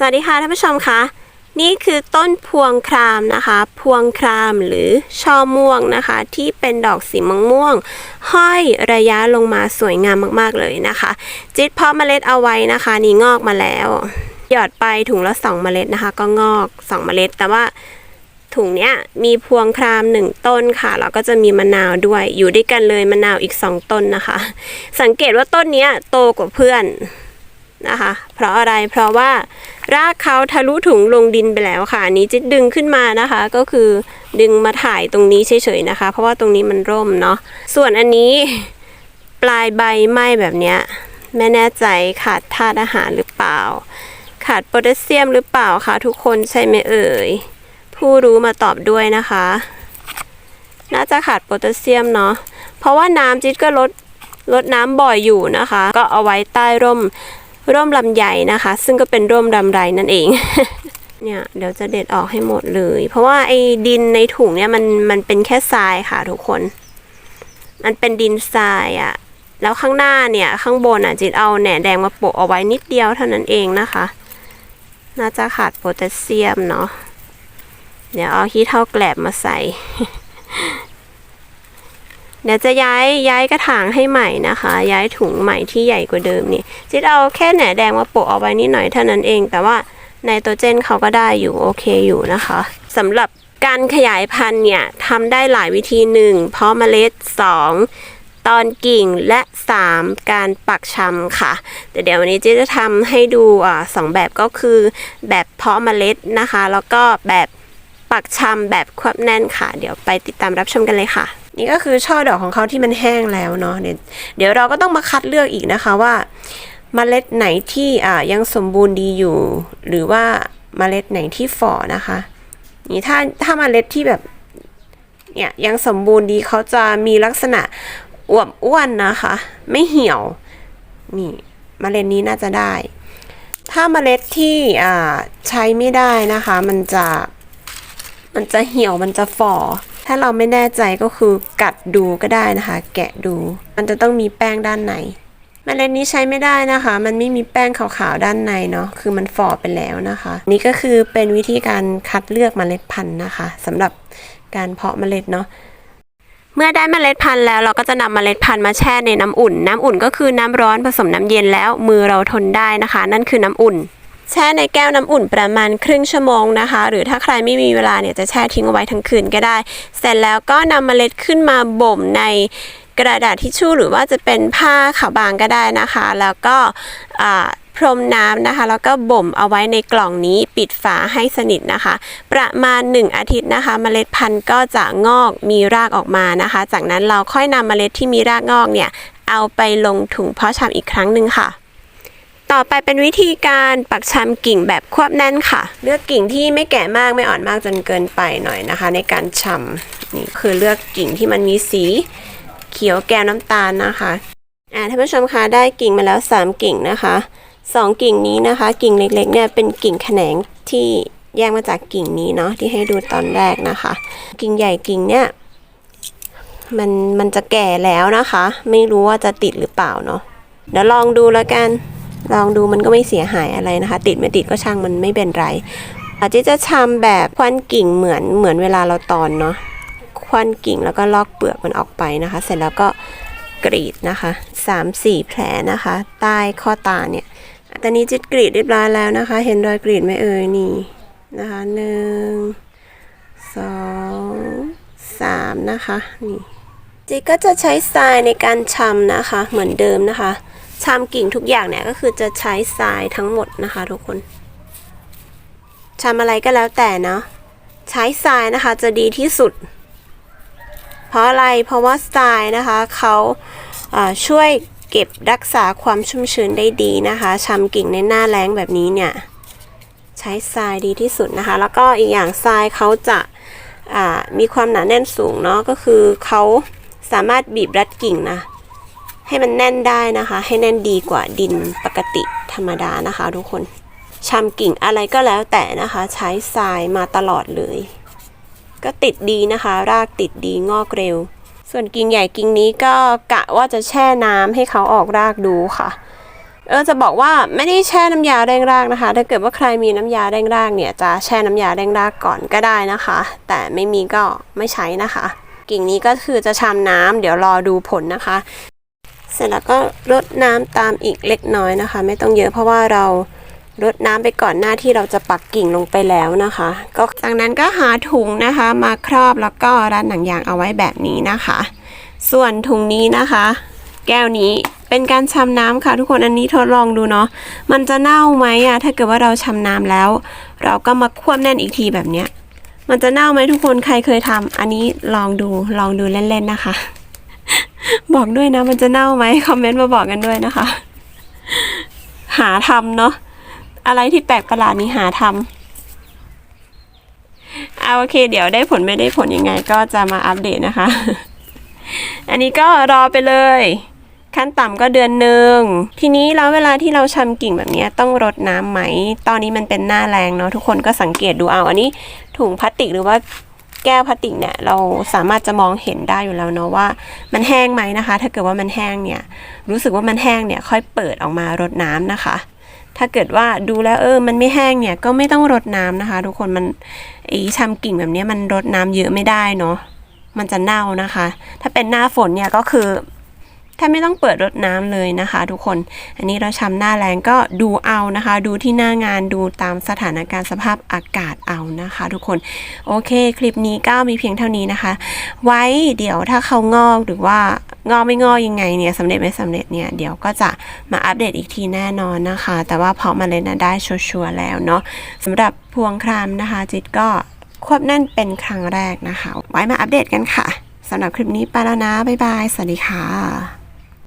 สวัสดีค่ะท่านผู้ชมคะนี่คือต้นพวงครามนะคะ พวงครามหรือช่อม่วงนะคะ ที่เป็นดอกสีม่วงๆห้อยระยะลงมาสวยงามมากๆเลยนะคะ จิตเพาะเมล็ดเอาไว้นะคะ นี่งอกมาแล้ว หยอดไปถุงละสองเมล็ดนะคะ ก็งอกสองเมล็ด แต่ว่าถุงเนี้ยมีพวงครามหนึ่งต้นค่ะแล้วก็จะมีมะนาวด้วยอยู่ด้วยกันเลยมะนาวอีกสองต้นนะคะ สังเกตว่าต้นเนี้ยโตกว่าเพื่อน นะคะ เพราะอะไรเพราะว่ารากเขาทะลุถุงลงดินไปแล้วค่ะอันนี้จิตดึงขึ้นมานะคะ ก็คือดึงมาถ่ายตรงนี้เฉยๆนะคะ เพราะว่าตรงนี้มันร่มเนาะส่วนอันนี้ปลายใบไหม้แบบเนี้ยไม่แน่ใจขาดธาตุอาหารหรือเปล่า ขาดโพแทสเซียมหรือเปล่าคะทุกคนใช่ไหมเอ่ย ผู้รู้มาตอบด้วยนะคะ น่าจะขาดโพแทสเซียมเนาะเพราะว่าน้ำจิตก็ลดลดน้ำบ่อยอยู่นะคะ ก็เอาไว้ใต้ร่ม ร่มลำไยนะคะ ซึ่งก็เป็นร่มลำไรนั่นเอง เนี่ยเดี๋ยวจะเด็ดออกให้หมดเลย เพราะว่าไอ้ดินในถุงเนี่ยมันมันเป็นแค่ทรายค่ะทุกคน มันเป็นดินทรายอะแล้วข้างหน้าเนี่ยข้างบนอะจิตเอาแหน่แดงมาโปะเอาไว้นิดเดียวเท่านั้นเองนะคะ น่าจะขาดโพแทสเซียมเนาะเดี๋ยวเอาขี้เท่าแกลบมาใส่ เดี๋ยวจะย้ายย้ายกระถางให้ใหม่นะคะ ย้ายถุงใหม่ที่ใหญ่กว่าเดิมนี่จิตเอาแค่แหนแดงมาโปะเอาไว้นิดหน่อยเท่านั้นเอง แต่ว่าไนโตรเจนเขาก็ได้อยู่โอเคอยู่นะคะสำหรับการขยายพันธุ์เนี่ยทำได้หลายวิธีหนึ่งเพาะเมล็ดสองตอนกิ่งและ 3 การปักชำค่ะ แต่เดี๋ยววันนี้เจ๊จะทำให้ดูอ่าสองแบบก็คือแบบเพาะเมล็ดนะคะ แล้วก็แบบปักชำแบบควบแน่นค่ะ เดี๋ยวไปติดตามรับชมกันเลยค่ะ นี่ก็คือช่อดอกของเขาที่มันแห้งแล้วเนาะเดี๋ยวเราก็ต้องมาคัดเลือกอีกนะคะว่าเมล็ดไหนที่อ่ายังสมบูรณ์ดีอยู่ หรือว่าเมล็ดไหนที่ฝ่อนะคะ นี่ถ้าถ้าเมล็ดที่แบบเนี่ยยังสมบูรณ์ดีเขาจะมีลักษณะอวบอ้วนนะคะ ไม่เหี่ยวนี่เมล็ดนี้น่าจะได้ ถ้าเมล็ดที่อ่าใช้ไม่ได้นะคะ มันจะมันจะเหี่ยวมันจะฝ่อ ถ้าเราไม่แน่ใจก็คือกัดดูก็ได้นะคะ แกะดู มันจะต้องมีแป้งด้านในเมล็ดนี้ใช้ไม่ได้นะคะ มันไม่มีแป้งขาวๆด้านในเนาะ คือมันฝ่อไปแล้วนะคะ นี่ก็คือเป็นวิธีการคัดเลือกเมล็ดพันธุ์นะคะสำหรับการเพาะเมล็ดเนาะ เมื่อได้เมล็ดพันธุ์แล้วเราก็จะนำเมล็ดพันธุ์มาแช่ในน้ำอุ่น น้ำอุ่นก็คือน้ำร้อนผสมน้ำเย็นแล้วมือเราทนได้นะคะ นั่นคือน้ำอุ่น แช่ในแก้วน้ำอุ่นประมาณครึ่งชั่วโมงนะคะ หรือถ้าใครไม่มีเวลาเนี่ยจะแช่ทิ้งเอาไว้ทั้งคืนก็ได้ เสร็จแล้วก็นำเมล็ดขึ้นมาบ่มในกระดาษทิชชู่หรือว่าจะเป็นผ้าขาวบางก็ได้นะคะ แล้วก็พรมน้ำนะคะ แล้วก็บ่มเอาไว้ในกล่องนี้ปิดฝาให้สนิทนะคะ ประมาณ 1 อาทิตย์นะคะเมล็ดพันธุ์ก็จะงอกมีรากออกมานะคะ จากนั้นเราค่อยนำเมล็ดที่มีรากงอกเนี่ยเอาไปลงถุงเพาะชำอีกครั้งหนึ่งค่ะ ต่อไปเป็นวิธีการปักชำกิ่งแบบควบแน่นค่ะ เลือกกิ่งที่ไม่แก่มากไม่อ่อนมากจนเกินไปหน่อยนะคะ ในการชำนี่คือเลือกกิ่งที่มันมีสีเขียวแก้วน้ำตาลนะคะอ่าท่านผู้ชมคะได้กิ่งมาแล้ว 3 กิ่งนะคะสองกิ่งนี้นะคะ กิ่งเล็กๆเนี่ยเป็นกิ่งแขนงที่แยกมาจากกิ่งนี้เนาะที่ให้ดูตอนแรกนะคะ กิ่งใหญ่กิ่งเนี่ยมันมันจะแก่แล้วนะคะ ไม่รู้ว่าจะติดหรือเปล่าเนาะเดี๋ยวลองดูแล้วกัน ลองดูมันก็ไม่เสียหายอะไรนะคะ ติดไม่ติดก็ช่างมันไม่เป็นไรอาจจะจะชำแบบควันกิ่งเหมือนเหมือนเวลาเราตอนเนาะควันกิ่งแล้วก็ลอกเปลือกมันออกไปนะคะ เสร็จแล้วก็กรีดนะคะสามสี่แผลนะคะ ใต้ข้อตาเนี่ยตอนนี้จิตกรีดเรียบร้อยแล้วนะคะ เห็นรอยกรีดไหมเอ่ยนี่นะคะหนึ่งสองสามนะคะนี่จิตก็จะใช้ทรายในการชำนะคะ เหมือนเดิมนะคะ ชามกิ่งทุกอย่างเนี่ยก็คือจะใช้ทรายทั้งหมดนะคะ ทุกคน ชามอะไรก็แล้วแต่เนาะใช้ทรายนะคะจะดีที่สุด เพราะอะไรเพราะว่าทรายนะคะเขาอ่าช่วยเก็บรักษาความชุ่มชื้นได้ดีนะคะชามกิ่งในหน้าแล้งแบบนี้เนี่ยใช้ทรายดีที่สุดนะคะ แล้วก็อีกอย่างทรายเขาจะามีความหนาแน่นสูงเนาะก็คือเขาสามารถบีบรัดกิ่งนะ ให้มันแน่นได้นะคะ ให้แน่นดีกว่าดินปกติธรรมดานะคะ ทุกคนชำกิ่งอะไรก็แล้วแต่นะคะ ใช้ทรายมาตลอดเลย ก็ติดดีนะคะ รากติดดีงอกเร็ว ส่วนกิ่งใหญ่กิ่งนี้ก็กะว่าจะแช่น้ำให้เขาออกรากดูค่ะเออจะบอกว่าไม่ได้แช่น้ำยาแร่งรากนะคะ ถ้าเกิดว่าใครมีน้ำยาแร่งรากเนี่ยจะแช่น้ำยาแร่งรากก่อนก็ได้นะคะ แต่ไม่มีก็ไม่ใช้นะคะ กิ่งนี้ก็คือจะชำน้ำเดี๋ยวรอดูผลนะคะ เสร็จแล้วก็รดน้ำตามอีกเล็กน้อยนะคะ ไม่ต้องเยอะเพราะว่าเรารดน้ำไปก่อนหน้าที่เราจะปักกิ่งลงไปแล้วนะคะ ก็จากนั้นก็หาถุงนะคะ มาครอบแล้วก็รัดหนังยางเอาไว้แบบนี้นะคะ ส่วนถุงนี้นะคะ แก้วนี้เป็นการชำน้ำค่ะทุกคนอันนี้ทดลองดูเนาะมันจะเน่าไหมอะถ้าเกิดว่าเราชำน้ำแล้ว เราก็มาควบแน่นอีกทีแบบเนี้ยมันจะเน่าไหมทุกคนใครเคยทำอันนี้ลองดูลองดูเล่นๆนะคะ บอกด้วยนะ มันจะเน่าไหมคอมเมนต์มาบอกกันด้วยนะคะ หาทำเนาะอะไรที่แปลกประหลาดนี้หาทำเอาโอเค เดี๋ยวได้ผลไม่ได้ผลยังไง ก็จะมาอัปเดตนะคะ อันนี้ก็รอไปเลย ขั้นต่ำก็เดือนหนึ่งทีนี้แล้วเวลาที่เราชำกิ่งแบบนี้ต้องรดน้ำไหม ตอนนี้มันเป็นหน้าแรงเนาะทุกคนก็สังเกตดูเอา อันนี้ถุงพลาสติกหรือว่า แก้วพลาสติกเนี่ยเราสามารถจะมองเห็นได้อยู่แล้วเนาะว่า มันแห้งไหมนะคะ ถ้าเกิดว่ามันแห้งเนี่ยรู้สึกว่ามันแห้งเนี่ยค่อยเปิดออกมารดน้ำนะคะ ถ้าเกิดว่าดูแล้วเออมันไม่แห้งเนี่ยก็ไม่ต้องรดน้ำนะคะ ทุกคนมันไอ้ชำกิ่งแบบนี้มันรดน้ำเยอะไม่ได้เนาะมันจะเน่านะคะ ถ้าเป็นหน้าฝนเนี่ยก็คือ แทบไม่ต้องเปิดรดน้ำเลยนะคะ ทุกคน อันนี้เราชำหน้าแรงก็ดูเอานะคะ ดูที่หน้างานดูตามสถานการณ์สภาพอากาศเอานะคะ ทุกคน โอเค คลิปนี้ก็มีเพียงเท่านี้นะคะ ไว้เดี๋ยวถ้าเขางอกหรือว่างอกไม่งอกยังไงเนี่ยสำเร็จไม่สำเร็จเนี่ยเดี๋ยวก็จะมาอัปเดตอีกทีแน่นอนนะคะ แต่ว่าเพาะมาเลยนะได้ชัวร์แล้วเนาะสำหรับพวงครามนะคะ จิตก็ควบแน่นเป็นครั้งแรกนะคะ ไว้มาอัปเดตกันค่ะสำหรับคลิปนี้ไปแล้วนะ บ๊ายบาย สวัสดีค่ะ